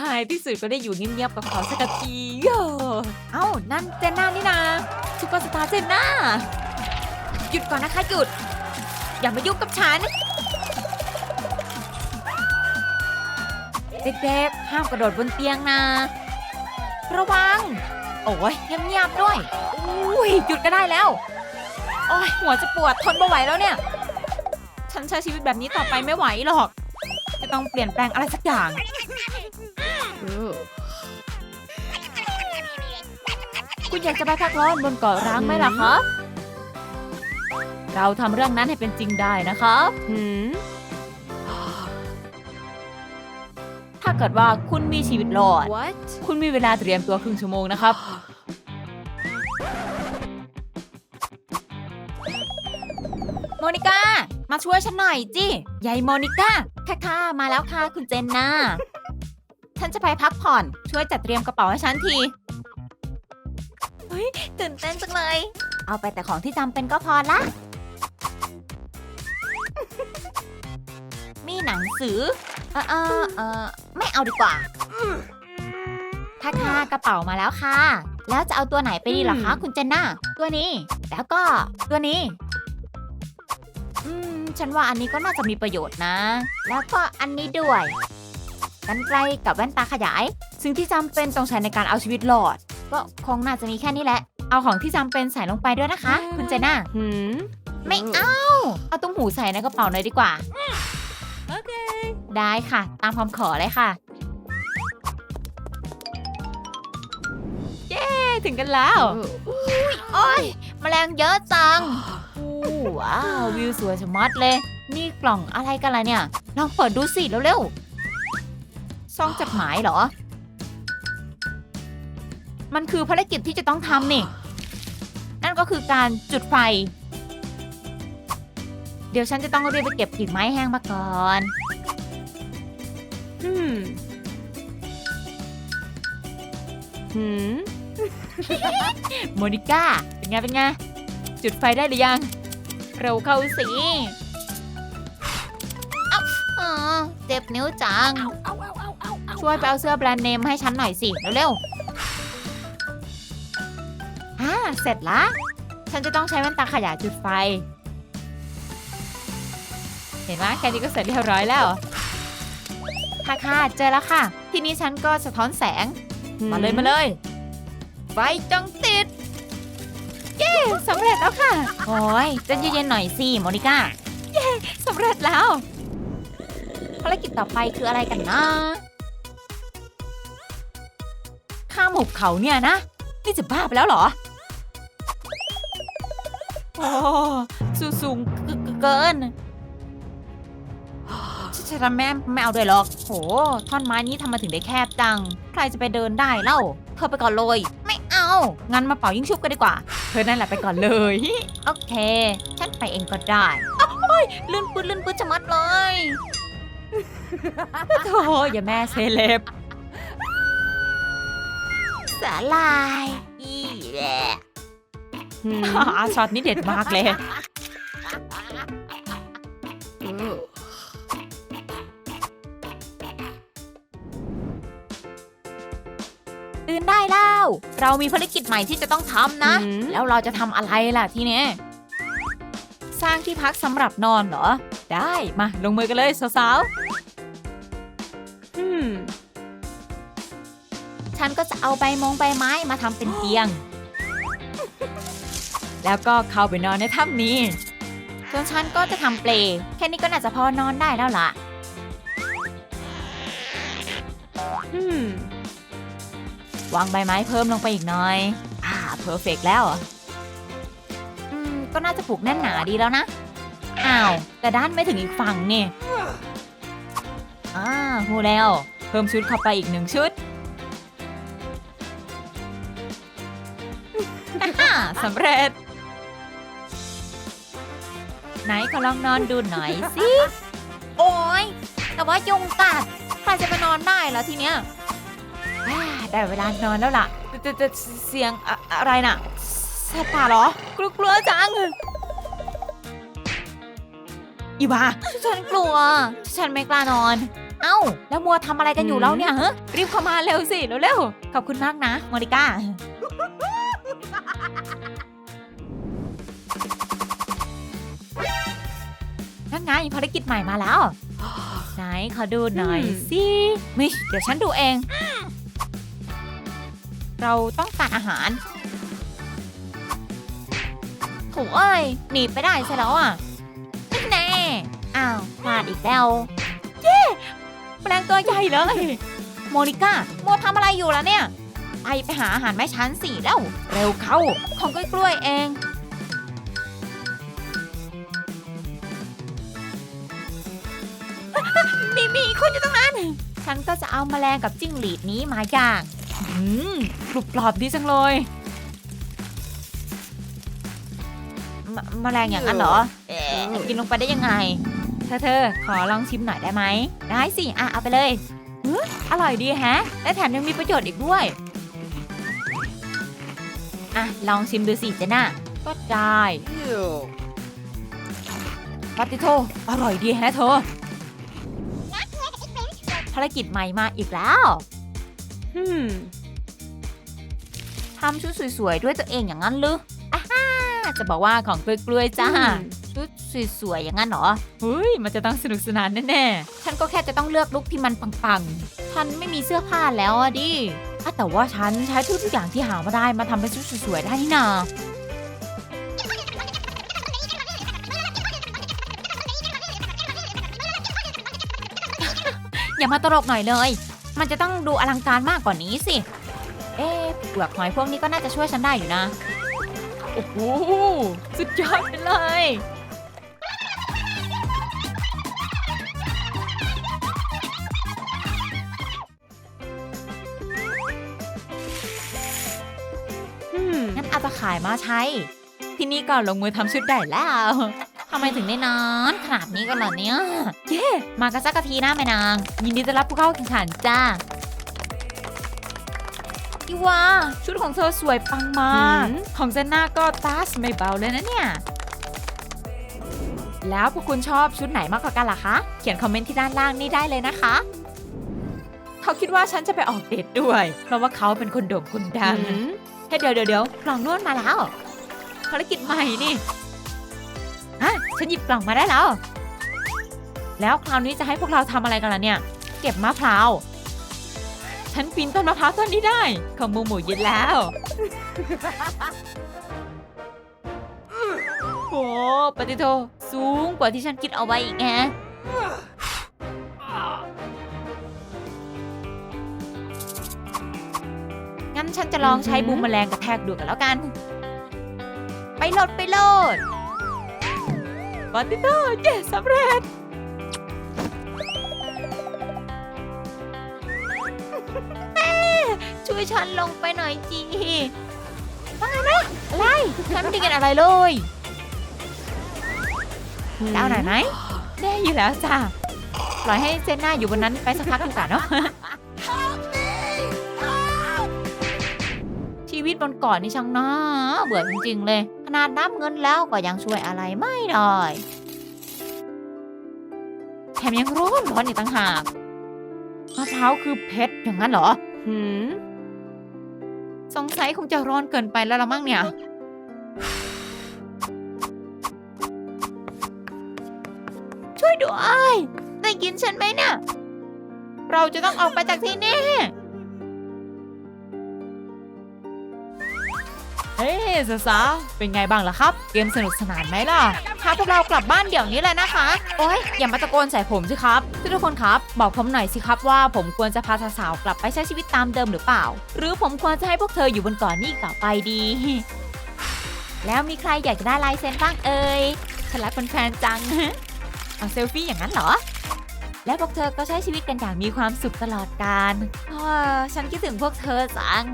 ท้ายที่สุดก็ได้อยู่เงียบๆกับเขาสักทีโย่เอ้านั่นเจนน่านี่นาซุปเปอร์สตาร์เจนน่าหยุดก่อนนะคะหยุด อย่ามายุ่งกับฉัน เด็กๆห้ามกระโดดบนเตียงนะ ระวัง โอ้ยเงียบๆด้วยอุ้ยหยุดก็ได้แล้ว โอ้ยหัวจะปวดทนไม่ไหวแล้วเนี่ย ฉันใช้ชีวิตแบบนี้ต่อไปไม่ไหวหรอก จะต้องเปลี่ยนแปลงอะไรสักอย่าง คุณอยากจะไปพักร้อนบนเกาะร้างไหมล่ะคะเราทำเรื่องนั้นให้เป็นจริงได้นะครับ หืมถ้าเกิดว่าคุณมีชีวิตรอด what คุณมีเวลาเตรียมตัวครึ่งชั่วโมงนะครับ โมนิก้า มาช่วยฉันหน่อยจิยายโมนิก้า ค่ะค่ะมาแล้วค่ะคุณเจนน่า ฉันจะไปพักผ่อน ช่วยจัดเตรียมกระเป๋าให้ฉันที เฮ้ยตื่นเต้นจังเลย เอาไปแต่ของที่จำเป็นก็พอละ มีหนังสือ เออเออเออไม่เอาดีกว่าค่ะค่ะกระเป๋ามาแล้วค่ะ แล้วจะเอาตัวไหนไปดีล่ะคะอืมคุณเจนน่าตัวนี้ แล้วก็ตัวนี้ อืม ฉันว่าอันนี้ก็น่าจะมีประโยชน์นะ แล้วก็อันนี้ด้วยกันไกลกับแว่นตาขยายสิ่งที่จำเป็นต้องใช้ในการเอาชีวิตรอด ก็คงน่าจะมีแค่นี้แหละ เอาของที่จำเป็นใส่ลงไปด้วยนะคะ คุณเจนน่า หืม ไม่เอา เอาตุ้มหูใส่ในกระเป๋าหน่อยดีกว่า โอเค ได้ค่ะ ตามคำขอเลยค่ะ เย้ ถึงกันแล้วโอ้ยแมลงเยอะจังอู้ว้าววิวสวยชะมัดเลย นี่กล่องอะไรกันล่ะเนี่ย ลองเปิดดูสิเร็วๆ ซองจดหมายเหรอ มันคือภารกิจที่จะต้องทำนี่นั่นก็คือการจุดไฟ เดี๋ยวฉันจะต้องรีบไปเก็บกิ่งไม้แห้งมาก่อนหืมหืมโมนิก้า เป็นไง เป็นไง จุดไฟได้หรือยัง เร็วเข้าสิเอ้าเออเจ็บนิ้วจัง ช่วยไปเอาเสื้อแบรนด์เนมให้ฉันหน่อยสิ เร็วๆอ่า เสร็จละ ฉันจะต้องใช้แว่นตาขยายจุดไฟ เห็นไหมแค่นี้ก็เสร็จเรียบร้อยแล้ว ค่ะค่ะเจอแล้วค่ะ ทีนี้ฉันก็สะท้อนแสง มาเลยมาเลย ไฟจงติด เย้สำเร็จแล้วค่ะ โอ้ยใจะเย็นๆหน่อยสิโมนิก้า เย้สำเร็จแล้ว ภารกิจต่อไปคืออะไรกันนะข้ามหุบเขาเนี่ยนะ นี่จะบ้าไปแล้วเหรอ โอ้สูงสูงเกินฉันจะแม่ไม่เอาด้วยหรอก โห ท่อนไม้นี้ทำมาถึงได้แคบจัง ใครจะไปเดินได้เล่า เธอไปก่อนเลย ไม่เอา งั้นมาเป่ายิ่งชุบกันดีกว่า เธอนั่นแหละไปก่อนเลย โอเค ฉันไปเองก็ได้โอ้ยลื่นปืนลื่นปืนจะมัดเลยโธ่อย่าแม่เซเลบสาลายอีแหละ อ่าช็อตนี้เด็ดมากเลย ตื่นได้แล้ว เรามีภารกิจใหม่ที่จะต้องทำนะหืมแล้วเราจะทำอะไรล่ะทีเนี้ยสร้างที่พักสำหรับนอนเหรอ ได้ มาลงมือกันเลยสาวหืมๆฉันก็จะเอาใบมงใบไม้มาทำเป็นเตียง แล้วก็เข้าไปนอนในถ้ำนี้ส่วนฉันก็จะทำเปลแค่นี้ก็น่าจะพอนอนได้แล้วล่ะหืมวางใบไม้เพิ่มลงไปอีกหน่อย อ่าเพอร์เฟกแล้วอืมก็น่าจะปลูกแน่นหนาดีแล้วนะ อ้าว แต่ด้านไม่ถึงอีกฝั่งนี่อ่าหูแล้ว เพิ่มชุดเข้าไปอีกหนึ่งชุดอ่าสำเร็จ ไหนขอลองนอนดูหน่อยสิ โอ้ย แต่ว่ายุงกัด ใครจะไปนอนได้แล้วทีเนี้ยอ่าได้เวลานอนแล้วล่ะแต่แต่แต่เสียงอะอะไรน่ะสัตว์ป่าเหรอ กลัวกลัวจังอีบ้าฉันกลัว ฉันไม่กล้านอน เอ้า แล้วมัวทำอะไรกันอยู่หืมแล้วเนี่ยฮะรีบเข้ามาเร็วสิ เร็วๆ ขอบคุณมากนะโมนิก้า ไงภารกิจใหม่มาแล้ว ไหนขอดูหน่อยอืมสิมิชเดี๋ยวฉันดูเอง เราต้องการอาหารโถูเอ้ยหนีไปได้ซะแล้วอะนี่แน่อ้าวพลาดอีกแล้ว เย้แปลงตัวใหญ่เลย โมนิก้าโมทำอะไรอยู่ล่ะเนี่ย ไปไปหาอาหารแม่ชั้นสี่แล้ว เร็วเข้า ของกล้วยๆเอง มีมีคนอยู่ตรงนั้น ฉันก็จะเอาแมลงกับจิ้งหรีดนี้มาย่างอืมกรุบกรอบดีจังเลยมแมลงอย่างนั้นเหรอเอ๊ะกินลงไปได้ยังไง เธอเธอขอลองชิมหน่อยได้ไหม ได้สิ อะ เอาไปเลยเฮ้ยอร่อยดีแฮะ และแถมยังมีประโยชน์อีกด้วย อะ ลองชิมดูสิเจน่าก็ได้ปาติโท อร่อยดีแฮะเธอ ภารกิจใหม่มาอีกแล้ว Hmm. ทำชุดสวยๆ ด้วยตัวเองอย่างนั้นหรืออ่าฮ่าจะบอกว่าของกล้วยๆจ้าอืมชุดสวยๆ อย่างนั้นเหรอเฮ้ย มันจะต้องสนุกสนานแน่ๆ ฉันก็แค่จะต้องเลือกลุคที่มันปังๆ ฉันไม่มีเสื้อผ้าแล้วอะดิอะแต่ว่าฉันใช้ทุกๆอย่างที่หามาได้มาทำเป็นชุดสวยๆ ได้นี่นา อย่ามาตลกหน่อยเลย มันจะต้องดูอลังการมากกว่านี้สิ เอ๊ะเปลือกหอยพวกนี้ก็น่าจะช่วยฉันได้อยู่นะ โอ้โห สุดยอดไปเลย Hmm. งั้นเอาตะข่ายมาใช้ ที่นี่ก็ลงมือทำชุดได้แล้ว ทำไมถึงได้นานขนาดนี้กันเหรอเนี่ย เย้ มากันสักกะทีนะแม่นาง ยินดีต้อนรับผู้เข้าแข่งขันจ้าอีวาชุดของเธอสวยปังมากหืมของเจนน่าก็ตัสไม่เบาเลยนะเนี่ย แล้วพวกคุณชอบชุดไหนมากกว่ากันล่ะคะ เขียนคอมเมนต์ที่ด้านล่างนี่ได้เลยนะคะ เขาคิดว่าฉันจะไปออกเดทด้วย เพราะว่าเขาเป็นคนโด่งคนดัง Hmm. เฮ้ยเดี๋ยวเดี๋ยวเดี๋ยวกล่องนวดมาแล้ว ภารกิจใหม่นี่ อะฉันหยิบกล่องมาได้แล้ว แล้วคราวนี้จะให้พวกเราทำอะไรกันล่ะเนี่ย เก็บมะพร้าว ฉันปีนต้นมะพร้าวต้นนี้ได้ ของหมูหมูยึดแล้ว โอ้ปฏิโทสูงกว่าที่ฉันคิดเอาไว้อีกแฮะงั้นฉันจะลองใช้อือหือบูมแมลงกระแทกดูกันแล้วกัน ไปโหลดไปโหลด ปฏิโทเย้สำเร็จ แม่ ช่วยฉันลงไปหน่อยจีว่าไงนะอะไรฉันไม่ได้กินอะไรเลย Hmm. แล้วหน่อยไหมแน่อยู่แล้วจ้าปล่อยให้เจนหน้าอยู่บนนั้นไปสักพักหนึงก่อนเนาะชีวิตบนเกาะนี่ช่างน่าเบื่อจริงๆเลย นาดนับเงินแล้วก็ยังช่วยอะไรไม่ได้แถมยังร้อนร้อนอีกต่างหากมะพร้าวคือเพชรอย่างนั้นเหรอ Hmm. สงสัยคงจะร้อนเกินไปแล้วละมั้งเนี่ย ช่วยด้วยได้ยินฉันไหมเนี่ย เราจะต้องออกไปจากที่นี่ เฮ้สาวๆเป็นไงบ้างล่ะครับ เกมสนุกสนานไหมล่ะพาพวกเรากลับบ้านเดี๋ยวนี้เลยนะคะ โอ๊ยอย่ามาตะโกนใส่ผมสิครับ ทุกคนครับ บอกผมหน่อยสิครับว่าผมควรจะพาสาวๆกลับไปใช้ชีวิตตามเดิมหรือเปล่า หรือผมควรจะให้พวกเธออยู่บนเกาะนี้ต่อไปดี แล้วมีใครอยากจะได้ลายเซ็นบ้างเอ่ยฉันรักเป็นแฟนจังเอาเซลฟี่อย่างนั้นเหรอและพวกเธอก็ใช้ชีวิตกันอย่างมีความสุขตลอดกาลฉันคิดถึงพวกเธอจัง